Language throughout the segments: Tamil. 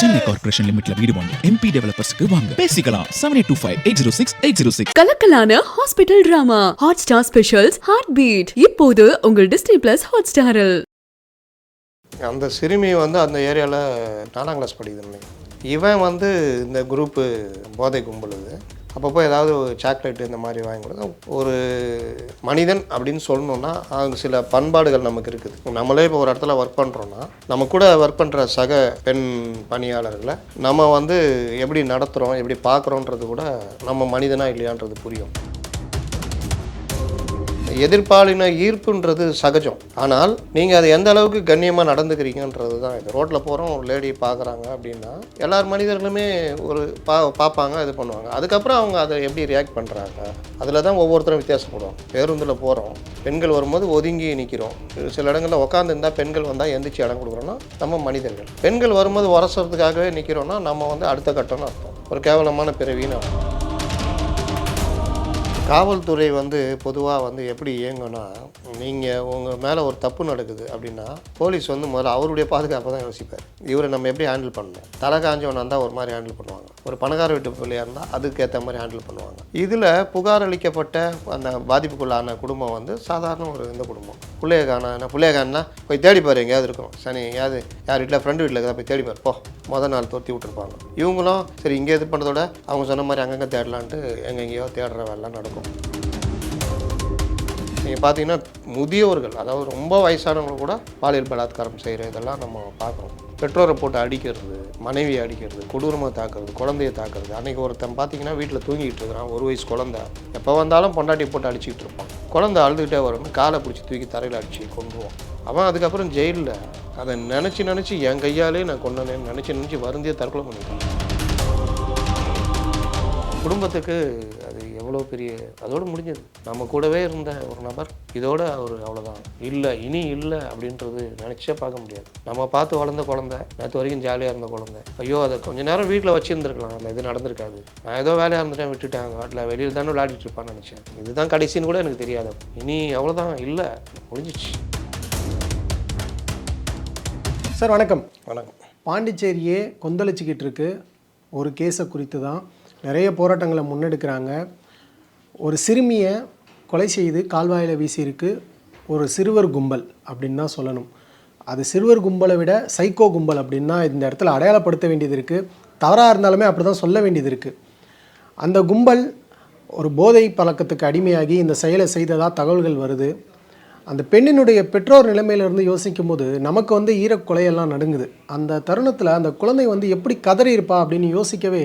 சென்னை கார்பரேஷன் லிமிட்ல வீடு வாங்க எம்பி டெவலப்பர்ஸ்க்கு வாங்க. பேசிக்கலாம். Seven eight two five eight zero six eight zero six கலக்கலான hospital drama Hotstar specials heartbeat இப்போது உங்கள் டிஸ்னி பிளஸ் ஹாட் ஸ்டாரில் அந்த சிறுமி வந்து அந்த ஏரியாவில் நாலாம் கிளாஸ் படிக்குது இவன் வந்து இந்த குரூப்பு போதை கும்பல் இது. அப்பப்போ ஏதாவது சாக்லேட்டு இந்த மாதிரி வாங்கி கொடுத்தா ஒரு மனிதன் அப்படின்னு சொல்லணுன்னா அது சில பண்பாடுகள் நமக்கு இருக்குது. நம்மளே இப்போ ஒரு இடத்துல ஒர்க் பண்ணுறோன்னா நம்ம கூட ஒர்க் பண்ணுற சக பெண் பணியாளர்களை நம்ம வந்து எப்படி நடத்துகிறோம் எப்படி பார்க்குறோன்றது கூட நம்ம மனிதனாக இல்லையான்றது புரியும். எதிர்பாலின ஈர்ப்புன்றது சகஜம். ஆனால் நீங்கள் அதை எந்த அளவுக்கு கண்ணியமாக நடந்துக்கிறீங்கன்றது தான் இது. ரோட்டில் போகிறோம் ஒரு லேடி பார்க்குறாங்க அப்படின்னா எல்லார் மனிதர்களுமே ஒரு பா பார்ப்பாங்க இது பண்ணுவாங்க. அதுக்கப்புறம் அவங்க அதை எப்படி ரியாக்ட் பண்ணுறாங்க அதில் தான் ஒவ்வொருத்தரும் வித்தியாசப்படுவாங்க பேருந்தில் போகிறோம் பெண்கள் வரும்போது ஒதுங்கி நிற்கிறோம் சில இடங்களில் உட்காந்துருந்தா பெண்கள் வந்தால் எந்திரிச்சு இடம் கொடுக்குறோன்னா நம்ம மனிதர்கள். பெண்கள் வரும்போது உரசுறதுக்காகவே நிற்கிறோன்னா நம்ம வந்து அடுத்த கட்டம்னு அர்த்தம். ஒரு கேவலமான பிறவின்னு அர்த்தம். காவல்துறை வந்து பொதுவாக வந்து எப்படி இயங்கும்னா நீங்கள் உங்கள் மேலே ஒரு தப்பு நடக்குது அப்படின்னா போலீஸ் வந்து முதல்ல அவருடைய பாதுகாப்பை தான் யோசிப்பார். இவரை நம்ம எப்படி ஹேண்டில் பண்ணணும்? தலை காஞ்சவனாக இருந்தால் ஒரு மாதிரி ஹேண்டில் பண்ணுவாங்க. ஒரு பணக்கார வீட்டு பிள்ளையாக இருந்தால் அதுக்கேற்ற மாதிரி ஹேண்டில் பண்ணுவாங்க. இதில் புகார் அளிக்கப்பட்ட அந்த பாதிப்புக்குள்ளான குடும்பம் வந்து சாதாரண ஒரு இந்த குடும்பம். பிள்ளைய காணா என்ன பிள்ளைய காணா போய் தேடி பாரு எங்கேயாவது இருக்கும் சனி எங்கேயாவது யார் வீட்டில் ஃப்ரெண்டு வீட்டில் இருக்கா போய் தேடி பாரு. போ மொதல் நாள் தொத்தி விட்டுருப்பாங்க. இவங்களும் சரி இங்கே இது பண்ணுறதோட அவங்க சொன்ன மாதிரி அங்கங்கே தேடலான்ட்டு எங்கெங்கேயோ தேடுற வேலைலாம் நடக்கும். நீங்கள் பார்த்தீங்கன்னா முதியோர்கள் அதாவது ரொம்ப வயசானவங்க கூட பாலியல் பலாத்காரம் செய்கிற இதெல்லாம் நம்ம பார்க்குறோம். பெற்றோரை போட்டு அடிக்கிறது மனைவியை அடிக்கிறது கொடூரமாக தாக்குறது குழந்தைய தாக்குறது. அன்றைக்கி ஒருத்தன் பார்த்தீங்கன்னா வீட்டில் தூங்கிட்டு இருக்கிறான் ஒரு வயசு குழந்தை. எப்போ வந்தாலும் பொண்டாட்டி போட்டு அடிச்சுக்கிட்டு இருப்பான். குழந்தை அழுதுகிட்டே வரும்னு காலை பிடிச்சி தூக்கி தரையில் அடித்து கொண்டுருவான் அவன் அதுக்கப்புறம் ஜெயிலில் அதை நினச்சி நினச்சி என் கையாலே நான் கொண்டனேன்னு நினச்சி நினச்சி வருந்தியே தற்கொலை பண்ணிட்டான். குடும்பத்துக்கு அது எவ்வளோ பெரிய அதோடு முடிஞ்சது. நம்ம கூடவே இருந்த ஒரு நபர் இதோட அவர் அவ்வளோதான் இல்லை இனி இல்லை அப்படின்றது நினச்சே பார்க்க முடியாது. நம்ம பார்த்து வளர்ந்த குழந்தை நேற்று வரைக்கும் ஜாலியாக இருந்த குழந்தை. ஐயோ அதை கொஞ்ச நேரம் வீட்டில் வச்சுருந்துருக்கலாம். அந்த இது நடந்திருக்காது. நான் ஏதோ வேலையாக இருந்துட்டேன் விட்டுட்டேன். காட்டில் வெளியில் தானே விளையாடிட்டு இருப்பான்னு நினச்சேன். இதுதான் கடைசின்னு கூட எனக்கு தெரியாது. இனி அவ்வளோதான் இல்லை முடிஞ்சிச்சு சார் வணக்கம். வணக்கம். பாண்டிச்சேரியே கொந்தளிச்சுக்கிட்டு இருக்கு. ஒரு கேஸை குறித்து தான் நிறைய போராட்டங்களை முன்னெடுக்கிறாங்க. ஒரு சிறுமியை கொலை செய்து கால்வாயில் வீசியிருக்கு ஒரு சிறுவர் கும்பல் அப்படின்னு தான் சொல்லணும். அது சிறுவர் கும்பலை விட சைக்கோ கும்பல் அப்படின்னா இந்த இடத்துல அடையாளப்படுத்த வேண்டியது இருக்குது தவறாக இருந்தாலுமே அப்படி தான் சொல்ல வேண்டியது இருக்குது அந்த கும்பல் ஒரு போதை பழக்கத்துக்கு அடிமையாகி இந்த செயலை செய்ததாக தகவல்கள் வருது. அந்த பெண்ணினுடைய பெற்றோர் நிலைமையிலிருந்து யோசிக்கும் போது நமக்கு வந்து ஈரக்கொலையெல்லாம் நடுங்குது. அந்த தருணத்தில் அந்த குழந்தை வந்து எப்படி கதறி இருப்பா அப்படின்னு யோசிக்கவே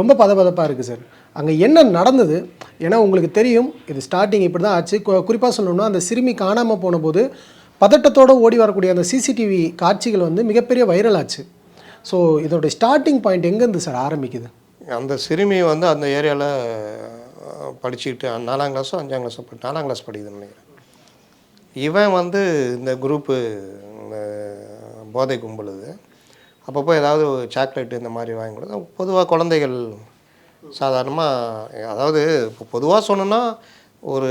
ரொம்ப பதபதப்பாக இருக்குது சார். அங்கே என்ன நடந்தது? ஏன்னா உங்களுக்கு தெரியும் இது ஸ்டார்டிங் இப்படி தான் ஆச்சு குறிப்பாக சொல்லணும்னா அந்த சிறுமி காணாமல் போன போது பதட்டத்தோடு ஓடி வரக்கூடிய அந்த சிசிடிவி காட்சிகள் வந்து மிகப்பெரிய வைரல் ஆச்சு. ஸோ இதோடைய ஸ்டார்டிங் பாயிண்ட் எங்கேருந்து சார் ஆரம்பிக்குது? அந்த சிறுமி வந்து அந்த ஏரியாவில் படிச்சுக்கிட்டு நாலாம் கிளாஸோ அஞ்சாம் கிளாஸோ படி நாலாம் கிளாஸ் படிக்குதுன்னு நினைக்கிறேன். இவன் வந்து இந்த குரூப்பு இந்த போதை கும்பலுது அப்பப்போ ஏதாவது சாக்லேட்டு இந்த மாதிரி வாங்கி கொடுத்தா பொதுவாக குழந்தைகள் சாதாரணமாக அதாவது இப்போ பொதுவாக சொல்லணுன்னா ஒரு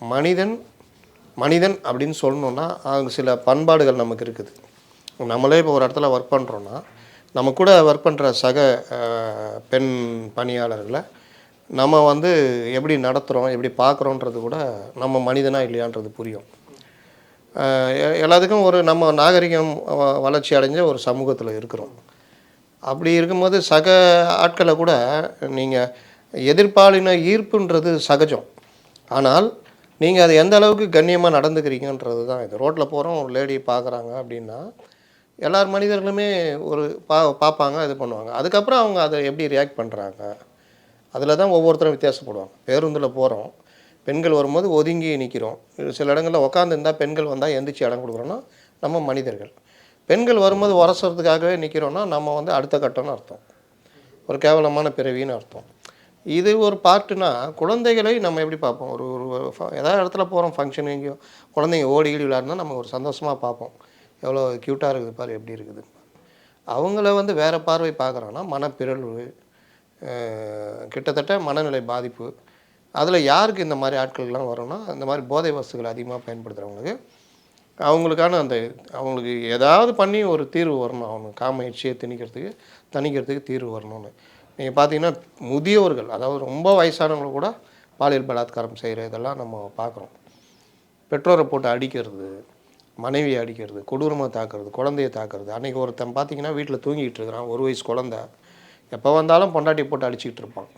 மனிதன் மனிதன் அப்படின்னு சொல்லணுன்னா அவங்க சில பண்பாடுகள் நமக்கு இருக்குது. நம்மளே இப்போ ஒரு இடத்துல ஒர்க் பண்ணுறோன்னா நம்ம கூட ஒர்க் பண்ணுற சக பெண் பணியாளர்களை நம்ம வந்து எப்படி நடத்துகிறோம் எப்படி பார்க்குறோன்றது கூட நம்ம மனிதனாக இல்லையான்றது புரியும். எல்லாத்துக்கும் ஒரு நம்ம நாகரிகம் வ- வளர்ச்சி அடைஞ்ச ஒரு சமூகத்தில் இருக்கிறோம். அப்படி இருக்கும்போது சக ஆட்களை கூட நீங்கள் எதிர்ப்பாலின ஈர்ப்புன்றது சகஜம். ஆனால் நீங்கள் அது எந்த அளவுக்கு கண்ணியமாக நடந்துக்கிறீங்கன்றது தான் இது. ரோட்டில் போகிறோம் ஒரு லேடி பார்க்குறாங்க அப்படின்னா எல்லார் மனிதர்களுமே ஒரு பா பார்ப்பாங்க இது பண்ணுவாங்க. அதுக்கப்புறம் அவங்க அதை எப்படி ரியாக்ட் பண்ணுறாங்க அதில் தான் ஒவ்வொருத்தரும் வித்தியாசப்படுவாங்க. பேருந்தில் போகிறோம் பெண்கள் வரும்போது ஒதுங்கி நிற்கிறோம் சில இடங்களில் உட்காந்துருந்தா பெண்கள் வந்தால் எந்திரிச்சு இடம் கொடுக்குறோன்னா நம்ம மனிதர்கள். பெண்கள் வரும்போது உரசுறதுக்காகவே நிற்கிறோன்னா நம்ம வந்து அடுத்த கட்டம்னு அர்த்தம். ஒரு கேவலமான பிறவின்னு அர்த்தம். இது ஒரு பார்ட்டுனா குழந்தைகளை நம்ம எப்படி பார்ப்போம்? ஒரு ஒரு ஏதாவது இடத்துல போகிறோம் ஃபங்க்ஷன் எங்கேயோ குழந்தைங்க ஓடி ஈடி விளையாடுனா நம்ம ஒரு சந்தோஷமாக பார்ப்போம். எவ்வளோ க்யூட்டாக இருக்குது பாரு எப்படி இருக்குது. அவங்கள வந்து வேறு பார்வை பார்க்குறோன்னா மனப்பிரழ்வு கிட்டத்தட்ட மனநிலை பாதிப்பு. அதில் யாருக்கு இந்த மாதிரி ஆட்கள்லாம் வரும்னா இந்த மாதிரி போதை வசதிகள் அதிகமாக பயன்படுத்துகிறவங்களுக்கு அவங்களுக்கான அந்த அவங்களுக்கு ஏதாவது பண்ணி ஒரு தீர்வு வரணும். அவங்க காம இச்சையை திணிக்கிறதுக்கு தணிக்கிறதுக்கு தீர்வு வரணும்னு. நீங்கள் பார்த்தீங்கன்னா முதியோர்கள் அதாவது ரொம்ப வயசானவங்க கூட பாலியல் பலாத்காரம் செய்கிற இதெல்லாம் நம்ம பார்க்குறோம். பெற்றோரை போட்டு அடிக்கிறது மனைவியை அடிக்கிறது கொடூரமாக தாக்குறது குழந்தைய தாக்குறது. அன்றைக்கி ஒருத்தன் பார்த்தீங்கன்னா வீட்டில் தூங்கிட்டு இருக்கிறான். ஒரு வயசு குழந்த. எப்போ வந்தாலும் பொண்டாட்டி போட்டு அடிச்சிக்கிட்டு இருப்பான்.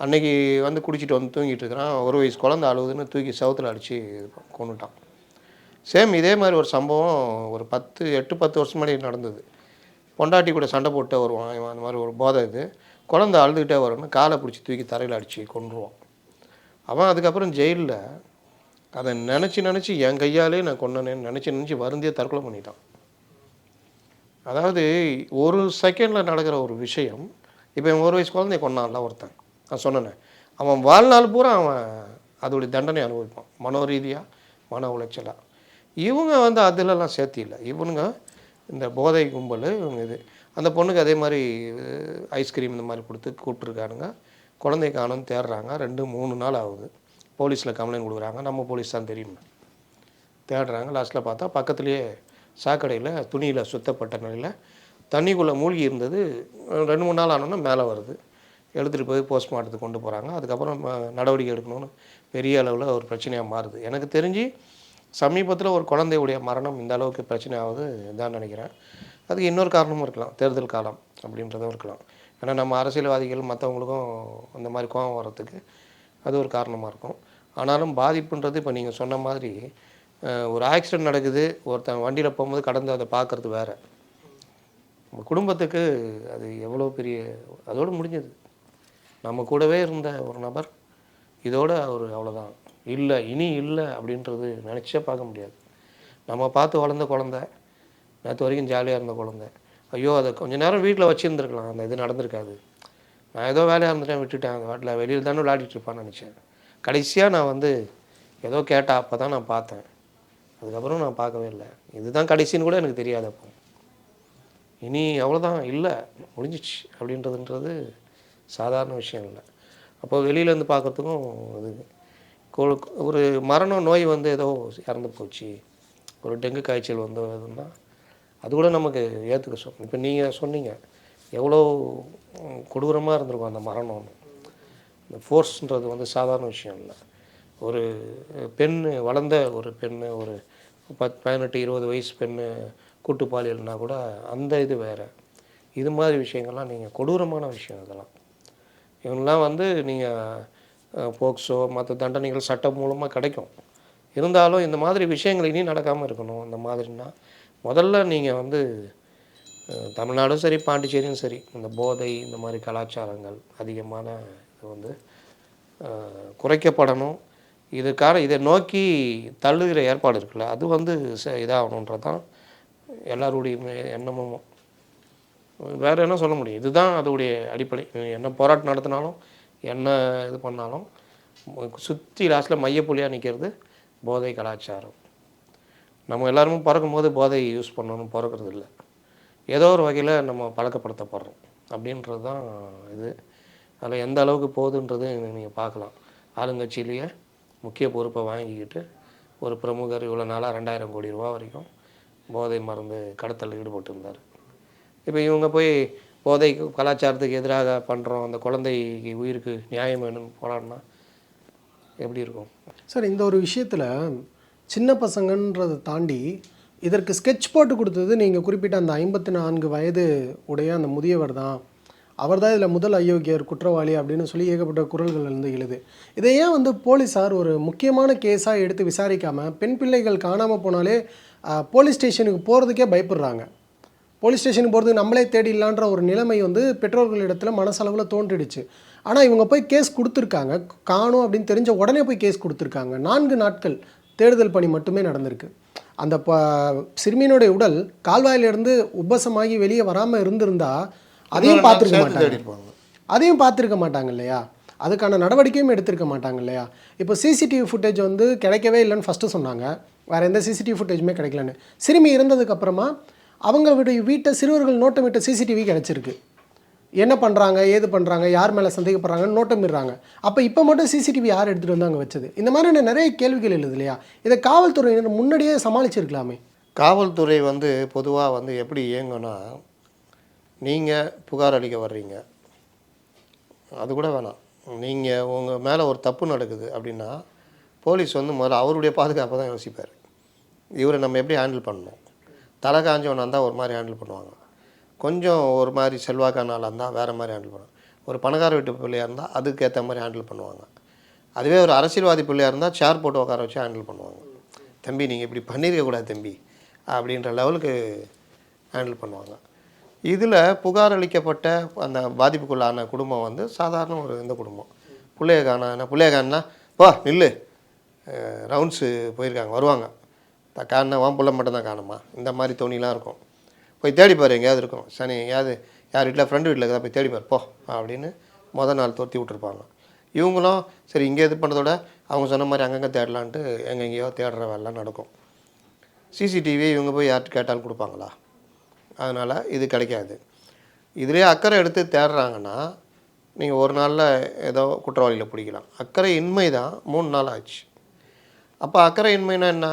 அன்னைக்கு வந்து குடிச்சிட்டு வந்து தூங்கிட்டு இருக்கிறான். ஒரு வயசு குழந்தை அழுகுதுன்னு தூக்கி சவுத்தில் அடித்து கொண்டுட்டான் சேம் இதே மாதிரி ஒரு சம்பவம் ஒரு பத்து எட்டு பத்து வருஷம் முன்னாடி நடந்தது. பொண்டாட்டி கூட சண்டை போட்டு வருவான். இவன் அந்த மாதிரி ஒரு போதை இது. குழந்தை அழுதுகிட்டே வரும்னு காலை பிடிச்சி தூக்கி தரையில் அடித்து கொன்றுவான். அவன் அதுக்கப்புறம் ஜெயிலில் அதை நினச்சி நினச்சி என் கையாலே நான் கொன்னனேன்னு நினச்சி நினச்சி வருந்தியே தற்கொலை பண்ணிட்டான். அதாவது ஒரு செகண்டில் நடக்கிற ஒரு விஷயம் இப்போ இவன் ஒரு வயசு குழந்தைய கொண்டான்ல ஒருத்தன். நான் சொன்னேன். அவன் வாழ்நாள் பூரா அவன் அதோடைய தண்டனை அனுபவிப்பான். மனோ ரீதியாக மன உளைச்சலாக இவங்க வந்து அதிலலாம் சேர்த்தி இல்லை. இவனுங்க இந்த போதை கும்பல் இவங்க இது. அந்த பொண்ணுக்கு அதே மாதிரி ஐஸ்கிரீம் இந்த மாதிரி கொடுத்து கூப்பிட்ருக்கானுங்க குழந்தைய தேடுறாங்க. ரெண்டு மூணு நாள் ஆகுது. போலீஸில் கம்ப்ளைண்ட் கொடுக்குறாங்க. நம்ம போலீஸ் தான் தெரியும். தேடுறாங்க. லாஸ்ட்டில் பார்த்தா பக்கத்துலேயே சாக்கடையில் துணியில் சுத்தப்பட்ட நிலையில் தண்ணிக்குள்ளே மூழ்கி இருந்தது. ரெண்டு மூணு நாள் ஆனோன்னா மேலே வருது. எடுத்துகிட்டு போய் போஸ்ட்மார்ட்டத்துக்கு கொண்டு போகிறாங்க அதுக்கப்புறம் நடவடிக்கை எடுக்கணும்னு பெரிய அளவில் ஒரு பிரச்சனையாக மாறுது. எனக்கு தெரிஞ்சு சமீபத்தில் ஒரு குழந்தையுடைய மரணம் இந்த அளவுக்கு பிரச்சனை ஆகுது தான் நினைக்கிறேன். அதுக்கு இன்னொரு காரணமும் இருக்கலாம். தேர்தல் காலம் அப்படின்றதும் இருக்கலாம். ஏன்னா நம்ம அரசியல்வாதிகள் மற்றவங்களுக்கும் அந்த மாதிரி கோபம் வர்றதுக்கு அது ஒரு காரணமாக இருக்கும். ஆனாலும் பாதிப்புன்றது இப்போ நீங்கள் சொன்ன மாதிரி ஒரு ஆக்சிடென்ட் நடக்குது ஒருத்தன் வண்டியில் போகும்போது கடந்து அதை பார்க்குறது வேற. நம்ம குடும்பத்துக்கு அது எவ்வளோ பெரிய அதோடு முடிஞ்சது. நம்ம கூடவே இருந்த ஒரு நபர் இதோடு அவர் அவ்வளோதான் இல்லை இனி இல்லை அப்படின்றது நினச்சே பார்க்க முடியாது. நம்ம பார்த்து வளர்ந்த குழந்த நேற்று வரைக்கும் ஜாலியாக இருந்த குழந்த. ஐயோ அதை கொஞ்சம் நேரம் வீட்டில் வச்சுருந்துருக்கலாம். அந்த இது நடந்திருக்காது. நான் ஏதோ வேலையாக இருந்துட்டேன் விட்டுட்டேன். அந்த வாட்டில் வெளியில் தானே விளையாடிட்டு இருப்பான்னு நினச்சேன். கடைசியாக நான் வந்து ஏதோ கேட்டால் அப்போ தான் நான் பார்த்தேன். அதுக்கப்புறம் நான் பார்க்கவே இல்லை. இதுதான் கடைசின்னு கூட எனக்கு தெரியாது அப்போ. இனி அவ்வளோதான் இல்லை முடிஞ்சிச்சு அப்படின்றதுன்றது சாதாரண விஷயம் இல்லை. அப்போது வெளியிலேருந்து பார்க்குறதுக்கும் இது ஒரு மரணம் நோய் வந்து ஏதோ இறந்து போச்சு. ஒரு டெங்கு காய்ச்சல் வந்து இதுன்னா அது கூட நமக்கு ஏற்றுக்க சொல் இப்போ நீங்கள் சொன்னீங்க எவ்வளோ கொடூரமாக இருந்திருக்கும் அந்த மரணம்னு இந்த ஃபோர்ஸ்ன்றது வந்து சாதாரண விஷயம் இல்லை. ஒரு பெண் வளர்ந்த ஒரு பெண் ஒரு பத் பதினெட்டு இருபது வயசு பெண் கூட்டு பாலியல்னா கூட அந்த இது வேறு. இது மாதிரி விஷயங்கள்லாம் நீங்கள் கொடூரமான விஷயம் இதெல்லாம். இவங்கெல்லாம் வந்து நீங்கள் போக்சோ மற்ற தண்டனைகள் சட்டம் மூலமாக கிடைக்கும். இருந்தாலும் இந்த மாதிரி விஷயங்கள் இனி நடக்காமல் இருக்கணும். இந்த மாதிரினா முதல்ல நீங்கள் வந்து தமிழ்நாடும் சரி பாண்டிச்சேரியும் சரி இந்த போதை இந்த மாதிரி கலாச்சாரங்கள் அதிகமான இது வந்து குறைக்கப்படணும். இதுக்கான இதை நோக்கி தள்ளுகிற ஏற்பாடு இருக்குல்ல அது வந்து ச- இதாகணுன்றது தான் எல்லாருடைய எண்ணமும். வேறு என்ன சொல்ல முடியும்? இதுதான் அதோடைய அடிப்படை. என்ன போராட்டம் நடத்தினாலும் என்ன இது பண்ணாலும் சுற்றி லாஸ்ட்டில் மையப்புள்ளியாக நிற்கிறது போதை கலாச்சாரம். நம்ம எல்லாருமே பிறக்கும்போது போதை யூஸ் பண்ணணும் பிறக்கிறது இல்லை ஏதோ ஒரு வகையில் நம்ம பழக்கப்படுத்தப்படுறோம். அப்படின்றது தான் இது. அதில் எந்த அளவுக்கு போகுதுன்றது நீங்கள் பார்க்கலாம். ஆளுங்கட்சியிலேயே முக்கிய பொறுப்பை வாங்கிக்கிட்டு ஒரு பிரமுகர் இவ்வளோ நாளாக ரெண்டாயிரம் கோடி ரூபா வரைக்கும் போதை மருந்து கடத்தலில் ஈடுபட்டு இருந்தார் இப்போ இவங்க போய் போதைக்கு கலாச்சாரத்துக்கு எதிராக பண்ணுறோம் அந்த குழந்தைக்கு உயிருக்கு நியாயம் வேணும்னு போராடினா எப்படி இருக்கும்? சார் இந்த ஒரு விஷயத்தில் சின்ன பசங்கன்றதை தாண்டி இதற்கு ஸ்கெட்ச் போட்டு கொடுத்தது நீங்கள் குறிப்பிட்ட அந்த ஐம்பத்தி நான்கு வயது உடைய அந்த முதியவர் தான். அவர் தான் இதில் முதல் அயோக்கியர் குற்றவாளி அப்படின்னு சொல்லி ஏகப்பட்ட குரல்கள் வந்து எழுது. இதை ஏன் வந்து போலீஸார் ஒரு முக்கியமான கேஸாக எடுத்து விசாரிக்காமல் பெண் பிள்ளைகள் காணாமல் போனாலே போலீஸ் ஸ்டேஷனுக்கு போகிறதுக்கே பயப்படுறாங்க? போலீஸ் ஸ்டேஷனுக்கு போகிறது நம்மளே தேடிடலான்ற ஒரு நிலைமை வந்து பெற்றோர்களிடத்தில் மனசளவில் தோன்றிடுச்சு. ஆனால் இவங்க போய் கேஸ் கொடுத்துருக்காங்க. காணும் அப்படின்னு தெரிஞ்ச உடனே போய் கேஸ் கொடுத்துருக்காங்க. நான்கு நாட்கள் தேடுதல் பணி மட்டுமே நடந்திருக்கு. அந்த ப சிறுமியினுடைய உடல் கால்வாயிலிருந்து உபசமாகி வெளியே வராமல் இருந்திருந்தா அதையும் பார்த்துருக்க மாட்டாங்க. அதையும் பார்த்துருக்க மாட்டாங்க இல்லையா? அதுக்கான நடவடிக்கையும் எடுத்திருக்க மாட்டாங்க இல்லையா? இப்போ சிசிடிவி ஃபுட்டேஜ் வந்து கிடைக்கவே இல்லைன்னு ஃபஸ்ட்டு சொன்னாங்க. வேறு எந்த சிசிடிவி ஃபுட்டேஜுமே கிடைக்கலன்னு. சிறுமி இருந்ததுக்கப்புறமா அவங்களுடைய வீட்டை சிறுவர்கள் நோட்டமிட்ட சிசிடிவி கிடச்சிருக்கு என்ன பண்ணுறாங்க ஏது பண்ணுறாங்க யார் மேலே சந்தேகப்படுறாங்கன்னு நோட்டமிடுறாங்க. அப்போ இப்போ மட்டும் சிசிடிவி யார் எடுத்துகிட்டு வந்து அங்கே வச்சது? இந்த மாதிரியான நிறைய கேள்விகள் எழுது இல்லையா? இதை காவல்துறையினர் முன்னாடியே சமாளிச்சிருக்கலாமே. காவல்துறை வந்து பொதுவாக வந்து எப்படி இயங்கும்னா நீங்கள் புகார் அளிக்க வர்றீங்க. அது கூட வேணாம். நீங்கள் உங்கள் மேலே ஒரு தப்பு நடக்குது அப்படின்னா போலீஸ் வந்து முதல்ல அவருடைய பாதுகாப்பை தான் யோசிப்பார். இவரை நம்ம எப்படி ஹேண்டில் பண்ணணும்? தலை காஞ்சவனாக இருந்தால் ஒரு மாதிரி ஹேண்டில் பண்ணுவாங்க. கொஞ்சம் ஒரு மாதிரி செல்வாக்கான ஆளாக இருந்தால் வேறு மாதிரி ஹேண்டில் பண்ணுவாங்க. ஒரு பணக்கார வீட்டு பிள்ளையாக இருந்தால் அதுக்கேற்ற மாதிரி ஹேண்டில் பண்ணுவாங்க. அதுவே ஒரு அரசியல்வாதி பிள்ளையாக இருந்தால் சேர் போட்டு உட்கார வச்சு ஹேண்டில் பண்ணுவாங்க. தம்பி நீங்கள் இப்படி பண்ணியிருக்கக்கூடாது தம்பி அப்படின்ற லெவலுக்கு ஹேண்டில் பண்ணுவாங்க. இதில் புகார் அளிக்கப்பட்ட அந்த பாதிப்புக்குள்ளான குடும்பம் வந்து சாதாரண ஒரு இந்த குடும்பம். பிள்ளைய காணா என்ன பிள்ளைய காணா போ நில்லு. ரவுண்ட்ஸு போயிருக்காங்க வருவாங்க. த காண வான் புள்ள மட்டும்தான் காணுமா? இந்த மாதிரி தோணிலாம் இருக்கும். போய் தேடி பாரு எங்கேயாவது இருக்கும். சனி எங்கேயாவது யார் வீட்டில் ஃப்ரெண்டு வீட்டில் இருக்கா போய் தேடி பாரு போ அப்படின்னு மொதல் நாள் துரத்தி விட்டுருப்பாங்க. இவங்களும் சரி இங்கே இது பண்ணுறதோட அவங்க சொன்ன மாதிரி அங்கங்கே தேடலான்ட்டு எங்கெங்கேயோ தேடுற வேலைலாம் நடக்கும். சிசிடிவி இவங்க போய் யார்கிட்ட கேட்டாலும் கொடுப்பாங்களா? அதனால் இது கிடைக்காது. இதுலேயே அக்கறை எடுத்து தேடுறாங்கன்னா நீங்கள் ஒரு நாளில் ஏதோ குற்றவாளியில் பிடிக்கலாம். அக்கறை இன்மை தான் மூணு நாள் ஆச்சு. அப்போ அக்கறை இன்மைனா என்ன?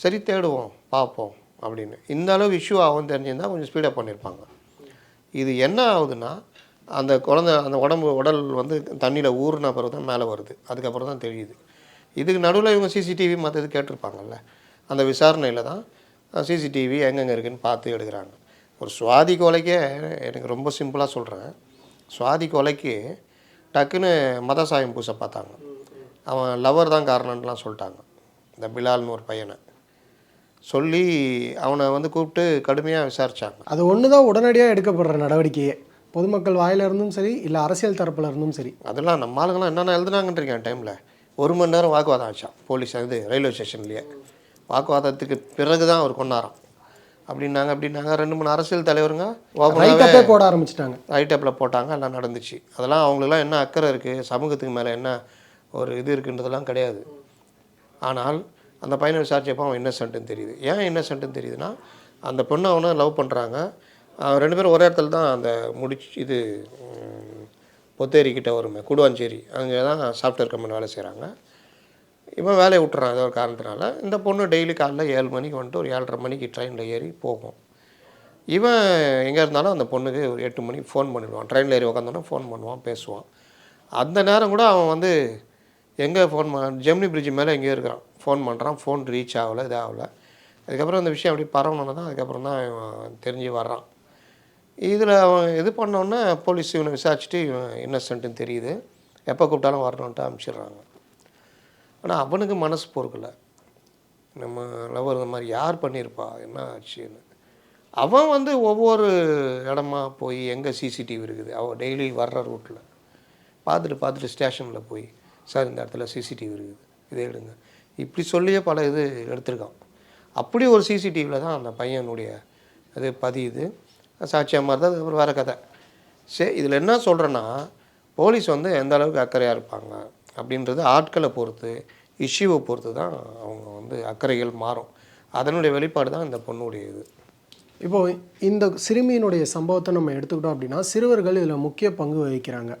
சரி தேடுவோம் பார்ப்போம் அப்படின்னு. இந்த அளவு இஷ்யூ ஆகும் தெரிஞ்சிருந்தால் கொஞ்சம் ஸ்பீடப் பண்ணியிருப்பாங்க இது என்ன ஆகுதுன்னா அந்த குழந்தை அந்த உடம்பு உடல் வந்து தண்ணியில் ஊறின பிறகு தான் மேலே வருது. அதுக்கப்புறம் தான் தெரியுது. இதுக்கு நடுவில் இவங்க சிசிடிவி மற்றது கேட்டிருப்பாங்கல்ல. அந்த விசாரணையில் தான் சிசிடிவி எங்கெங்கே இருக்குதுன்னு பார்த்து எடுக்கிறாங்க. ஒரு சுவாதி கொலைக்கே எனக்கு ரொம்ப சிம்பிளாக சொல்கிறேன் சுவாதி கொலைக்கு டக்குன்னு மத சாயம் பூச பார்த்தாங்க. அவன் லவர் தான் காரணம்லாம் சொல்லிட்டாங்க. இந்த பிலால்னு ஒரு பையனை. சொல்லி அவனை வந்து கூப்பிட்டு கடுமையாக விசாரித்தாங்க அது ஒன்று தான் உடனடியாக எடுக்கப்படுற நடவடிக்கையே. பொதுமக்கள் வாயில இருந்தும் சரி இல்லை அரசியல் தரப்புல இருந்தும் சரி. அதெல்லாம் நம்ம ஆளுங்களாம் என்னென்ன எழுதுனாங்கன்றீங்க டைமில் ஒரு மணி நேரம் வாக்குவாதம் ஆச்சான் போலீஸ் இது ரயில்வே ஸ்டேஷன்லேயே. வாக்குவாதத்துக்கு பிறகு தான் அவர் கொண்டாராம். அப்படின்னாங்க அப்படின்னாங்க. ரெண்டு மூணு அரசியல் தலைவருங்க ரைட்டப்பே போட ஆரம்பிச்சிட்டாங்க. ரைட்டப்பில் போட்டாங்க எல்லாம் நடந்துச்சு. அதெல்லாம் அவங்களுக்குலாம் என்ன அக்கறை இருக்குது சமூகத்துக்கு மேலே என்ன ஒரு இது இருக்குன்றதெல்லாம் கிடையாது. ஆனால் அந்த பையனை விசாரிச்சப்போ அவன் இன்னசென்ட்டுன்னு தெரியுது. ஏன் இன்னசென்ட்டுன்னு தெரியுதுன்னா அந்த பொண்ணு அவனை லவ் பண்ணுறாங்க ரெண்டு பேரும் ஒரே இடத்துல தான் அந்த முடிச்சு இது பொத்தேரிக்கிட்ட பொத்தேரி வருமே குடுவாஞ்சேரி அங்கே தான் சாஃப்ட்வேர் கம்பெனி வேலை செய்கிறாங்க இவன் வேலையை விட்டுறான் ஏதோ ஒரு காரணத்தினால. இந்த பொண்ணு டெய்லி காலைல ஏழு மணிக்கு வந்துட்டு ஒரு ஏழரை மணிக்கு ட்ரெயினில் ஏறி போகும். இவன் எங்கே இருந்தாலும் அந்த பொண்ணுக்கு ஒரு எட்டு மணிக்கு ஃபோன் பண்ணிடுவான். ட்ரெயினில் ஏறி உக்காந்தோன்னா ஃபோன் பண்ணுவான் பேசுவான். அந்த நேரம் கூட அவன் வந்து எங்கே ஃபோன் பண்ண ஜெமினி பிரிட்ஜ் மேலே எங்கேயோ இருக்கிறான். ஃபோன் பண்ணுறான் ஃபோன் ரீச் ஆகலை இதாகலை அதுக்கப்புறம் அந்த விஷயம் அப்படி பரவணுன்னு தான் அதுக்கப்புறம் தான் இவன் தெரிஞ்சு வர்றான். இதில் அவன் இது பண்ணோன்னே போலீஸ் இவனை விசாரிச்சுட்டு இவன் இன்னசென்ட்டுன்னு தெரியுது. எப்போ கூப்பிட்டாலும் வரணுன்ட்டு அனுப்பிச்சிடுறாங்க. ஆனால் அவனுக்கு மனசு பொறுக்கலை. நம்ம லவர் இந்த மாதிரி யார் பண்ணியிருப்பா? என்ன ஆச்சுன்னு. அவன் வந்து ஒவ்வொரு இடமா போய் எங்கே சிசிடிவி இருக்குது? அவன் டெய்லி வர்ற ரூட்டில். பார்த்துட்டு பார்த்துட்டு ஸ்டேஷனில் போய் சார் இந்த இடத்துல சிசிடிவி இருக்குது. இதை எடுங்க. இப்படி சொல்லியே பல இது எடுத்திருக்கான். அப்படி ஒரு சிசிடிவியில் தான் அந்த பையனுடைய இது பதியுது. சாட்சியாக மாதிரி தான் அப்புறம் வேறு கதை. சரி இதில் என்ன சொல்கிறேன்னா போலீஸ் வந்து எந்த அளவுக்கு அக்கறையாக இருப்பாங்க அப்படின்றது ஆட்களை பொறுத்து இஷ்யூவை பொறுத்து தான் அவங்க வந்து அக்கறைகள் மாறும். அதனுடைய வெளிப்பாடு தான் இந்த பொண்ணுடைய இது. இப்போது இந்த சிறுமியினுடைய சம்பவத்தை நம்ம எடுத்துக்கிட்டோம் அப்படின்னா சிறுவர்கள் இதில் முக்கிய பங்கு வகிக்கிறாங்க.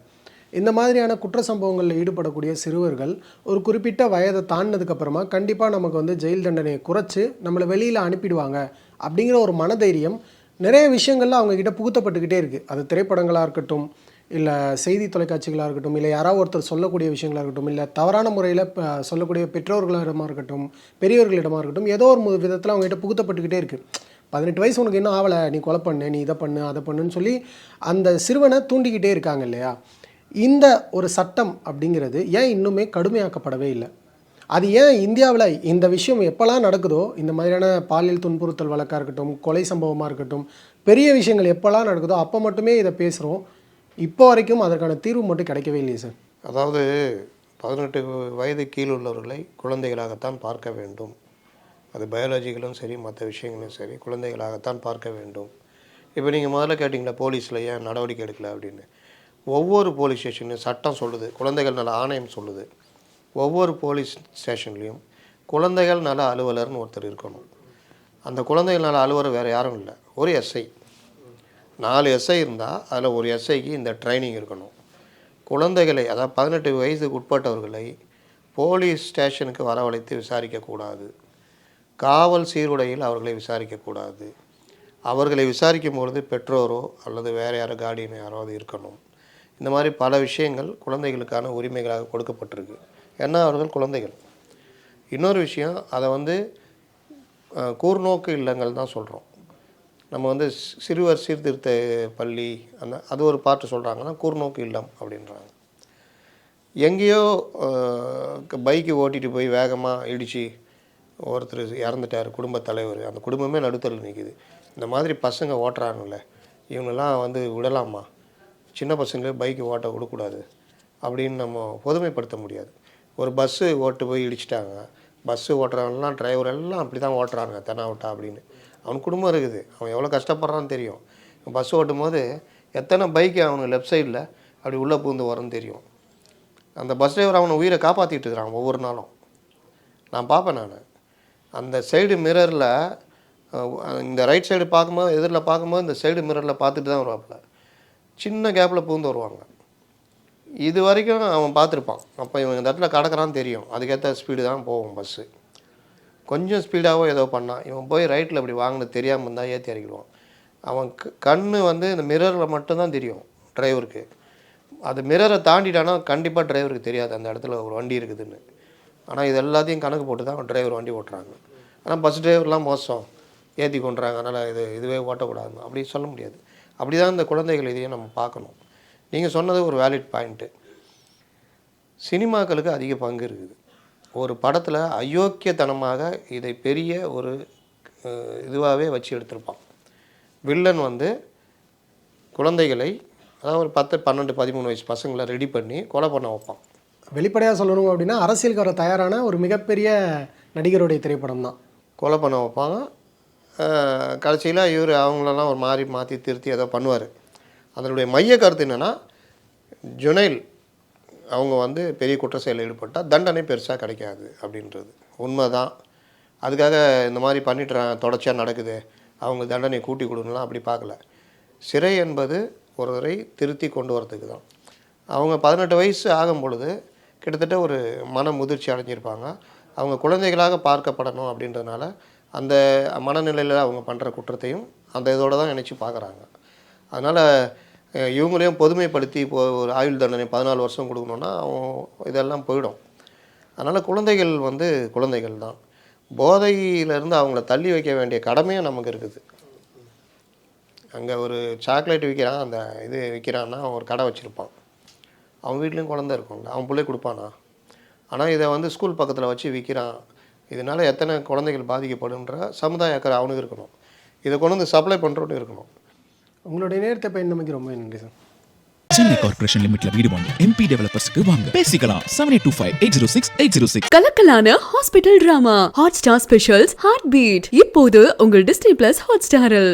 இந்த மாதிரியான குற்ற சம்பவங்களில் ஈடுபடக்கூடிய சிறுவர்கள் ஒரு குறிப்பிட்ட வயதை தாண்டினதுக்கப்புறமா கண்டிப்பாக நமக்கு வந்து ஜெயில் தண்டனையை குறைச்சி நம்மளை வெளியில் அனுப்பிடுவாங்க அப்படிங்கிற ஒரு மனதைரியம் நிறைய விஷயங்கள்லாம் அவங்க கிட்ட புகுத்தப்பட்டுக்கிட்டே இருக்குது அது திரைப்படங்களாக இருக்கட்டும் இல்லை செய்தி தொலைக்காட்சிகளாக இருக்கட்டும் இல்லை யாராவது ஒருத்தர் சொல்லக்கூடிய விஷயங்களாக இருக்கட்டும் இல்லை தவறான முறையில் சொல்லக்கூடிய பெற்றோர்களிடமாக இருக்கட்டும் பெரியவர்களிடமாக இருக்கட்டும் ஏதோ ஒரு விதத்தில் அவங்க கிட்ட புகுத்தப்பட்டுக்கிட்டே இருக்குது பதினெட்டு வயசு உனக்கு இன்னும் ஆகலை நீ கொலை பண்ணு நீ இதை பண்ணு அதை பண்ணுன்னு சொல்லி அந்த சிறுவனை தூண்டிக்கிட்டே இருக்காங்க இல்லையா? இந்த ஒரு சட்டம் அப்படிங்கிறது ஏன் இன்னுமே கடுமையாக்கப்படவே இல்லை? அது ஏன் இந்தியாவில் இந்த விஷயம் எப்போல்லாம் நடக்குதோ இந்த மாதிரியான பாலியல் துன்புறுத்தல் வழக்காக இருக்கட்டும் கொலை சம்பவமாக இருக்கட்டும் பெரிய விஷயங்கள் எப்போல்லாம் நடக்குதோ அப்போ மட்டுமே இதை பேசுகிறோம் இப்போ வரைக்கும் அதற்கான தீர்வு மட்டும் கிடைக்கவே இல்லையே சார். அதாவது பதினெட்டு வயது கீழ் உள்ளவர்களை குழந்தைகளாகத்தான் பார்க்க வேண்டும். அது பயாலஜிகளும் சரி மற்ற விஷயங்களும் சரி குழந்தைகளாகத்தான் பார்க்க வேண்டும். இப்போ நீங்கள் முதல்ல கேட்டிங்களா போலீஸில் ஏன் நடவடிக்கை எடுக்கல அப்படின்னு. ஒவ்வொரு போலீஸ் ஸ்டேஷன்லையும் சட்டம் சொல்லுது குழந்தைகள் நல ஆணையம் சொல்லுது. ஒவ்வொரு போலீஸ் ஸ்டேஷன்லேயும் குழந்தைகள் நல அலுவலர்னு ஒருத்தர் இருக்கணும். அந்த குழந்தைகள் நல அலுவலர் வேறு யாரும் இல்லை ஒரு எஸ்ஐ நாலு எஸ்ஐ இருந்தால் அதில் ஒரு எஸ்ஐக்கு இந்த ட்ரைனிங் இருக்கணும். குழந்தைகளை அதாவது பதினெட்டு வயதுக்கு உட்பட்டவர்களை போலீஸ் ஸ்டேஷனுக்கு வரவழைத்து விசாரிக்கக்கூடாது காவல் சீருடையில் அவர்களை விசாரிக்கக்கூடாது அவர்களை விசாரிக்கும் பொழுது பெற்றோரோ அல்லது வேறு யாரோ கார்டியன் யாராவது இருக்கணும். இந்த மாதிரி பல விஷயங்கள் குழந்தைகளுக்கான உரிமைகளாக கொடுக்கப்பட்டிருக்கு. ஏன்னா அவர்கள்? குழந்தைகள். இன்னொரு விஷயம் அதை வந்து கூர்நோக்கு இல்லங்கள் தான் சொல்கிறோம் நம்ம வந்து சிறுவர் சீர்திருத்த பள்ளி அந்த அது ஒரு பாட்டு சொல்கிறாங்கன்னா கூர்நோக்கு இல்லம் அப்படின்றாங்க. எங்கேயோ பைக்கு ஓட்டிட்டு போய் வேகமாக இடித்து ஒருத்தர் இறந்துட்டார் குடும்ப தலைவர். அந்த குடும்பமே நடுத்தரில் நிற்கிது இந்த மாதிரி பசங்க ஓட்டுறாங்கல்ல இவங்கெல்லாம் வந்து விடலாமா? சின்ன பசங்களே பைக்கு ஓட்ட விடக்கூடாது அப்படின்னு நம்ம பொதுமைப்படுத்த முடியாது. ஒரு பஸ்ஸு ஓட்டு போய் இடிச்சிட்டாங்க. பஸ்ஸு ஓட்டுறவங்கலாம் டிரைவர் எல்லாம் அப்படி தான் ஓட்டுறாங்க தென்னாவட்டா அப்படின்னு. அவன் குடும்பம் இருக்குது. அவன் எவ்வளோ கஷ்டப்படுறான்னு தெரியும். பஸ் ஓட்டும் போது எத்தனை பைக்கு அவனுக்கு லெஃப்ட் சைடில் அப்படி உள்ளே பூந்து வரன்னு தெரியும். அந்த பஸ் டிரைவர் அவனை உயிரை காப்பாற்றிட்டு இருக்கிறான் ஒவ்வொரு நாளும். நான் பார்ப்பேன் நான். அந்த சைடு மிரரில் இந்த ரைட் சைடு பார்க்கும்போது எதிரில் பார்க்கும்போது இந்த சைடு மிரரில் பார்த்துட்டு தான் வருவாப்புல. சின்ன கேப்பில் பூந்து வருவாங்க. இது வரைக்கும் அவன் பார்த்துருப்பான். அப்போ இவன் இந்த இடத்துல கடக்கிறான்னு தெரியும். அதுக்கேற்ற ஸ்பீடு தான் போகும் பஸ்ஸு கொஞ்சம் ஸ்பீடாகவோ ஏதோ பண்ணான். இவன் போய் ரைட்டில் இப்படி வாங்கினது தெரியாமல் இருந்தால் ஏற்றி இறக்கிடுவான். அவன் க- வந்து இந்த மிரரில் மட்டும்தான் தெரியும் டிரைவருக்கு அது மிரரை தாண்டிட்டானா கண்டிப்பாக டிரைவருக்கு தெரியாது. அந்த இடத்துல ஒரு வண்டி இருக்குதுன்னு. ஆனால் இது எல்லாத்தையும் கணக்கு போட்டு தான் டிரைவர் வண்டி ஓட்டுறாங்க. ஆனால் பஸ் டிரைவர்லாம் மோசம். ஏற்றி கொண்டுறாங்க அதனால் இது இதுவே ஓட்டக்கூடாதுன்னு. அப்படி சொல்ல முடியாது. அப்படி தான் இந்த குழந்தைகள் இதையும் நம்ம பார்க்கணும். நீங்கள் சொன்னது ஒரு வேலிட் பாயிண்ட்டு சினிமாக்களுக்கு அதிக பங்கு இருக்குது. ஒரு படத்தில் அயோக்கியத்தனமாக இதை பெரிய ஒரு இதுவாகவே வச்சு எடுத்திருப்பான். வில்லன் வந்து குழந்தைகளை அதாவது ஒரு பத்து பன்னெண்டு பதிமூணு வயசு பசங்களை ரெடி பண்ணி கொலை பண்ண வைப்பான். வெளிப்படையாக சொல்லணும் அப்படின்னா அரசியலுக்கு வர தயாரான ஒரு மிகப்பெரிய நடிகருடைய திரைப்படம் தான் கொலை பண்ண வைப்பாங்க கடைசியில் இவர் அவங்களெல்லாம் ஒரு மாதிரி மாற்றி திருத்தி ஏதோ பண்ணுவார். அதனுடைய மைய கருத்து என்னென்னா ஜுனைல் அவங்க வந்து பெரிய குற்ற செயலில் ஈடுபட்டால் தண்டனை பெருசாக கிடைக்காது அப்படின்றது. உண்மை தான் அதுக்காக இந்த மாதிரி பண்ணிட்டுறாங்க தொடர்ச்சியாக நடக்குது. அவங்க தண்டனை கூட்டி கொடுங்கலாம் அப்படி பார்க்கல. சிறை என்பது ஒருவரை திருத்தி கொண்டு வரதுக்கு தான். அவங்க பதினெட்டு வயசு ஆகும் பொழுது கிட்டத்தட்ட ஒரு மன முதிர்ச்சி அடைஞ்சிருப்பாங்க. அவங்க குழந்தைகளாக பார்க்கப்படணும் அப்படின்றதுனால அந்த மனநிலையில் அவங்க பண்ணுற குற்றத்தையும் அந்த இதோடு தான் நினச்சி பார்க்குறாங்க. அதனால் இவங்களையும் பொதுமைப்படுத்தி இப்போ ஒரு ஆயுள் தண்டனை பதினாலு வருஷம் கொடுக்கணுன்னா அவன் இதெல்லாம் போயிடும். அதனால் குழந்தைகள் வந்து குழந்தைகள் தான். போதையிலேருந்து அவங்கள தள்ளி வைக்க வேண்டிய கடமையும் நமக்கு இருக்குது. அங்கே ஒரு சாக்லேட் விற்கிறான் அந்த இது விற்கிறான்னா அவன் ஒரு கடை வச்சுருப்பான். அவன் வீட்லேயும் குழந்தை இருக்கும்ல அவன் பிள்ளை கொடுப்பானா? ஆனால் இதை வந்து ஸ்கூல் பக்கத்தில் வச்சு விற்கிறான் இதனால் எத்தனை குழந்தைகள் பாதிக்கப்படுன்ற சமுதாய அக்கறை அவனுக்கு இருக்கணும். இதை கொண்டு வந்து சப்ளை பண்ணுறோன்னு இருக்கணும். உங்களுடைய நேரத்தை பயணமைக்கு ரொம்ப நன்றி சார். சென்னை கார்பரேஷன் லிமிட்ல வீடு வாங்க எம்பி டெவலப்பர்ஸ்க்கு வாங்க. பேசிக்கலாம் seven eight two five eight zero six eight zero six கலக்கலான hospital drama Hotstar specials heartbeat இப்போது உங்கள் டிஸ்னி பிளஸ் ஹாட் ஸ்டாரில்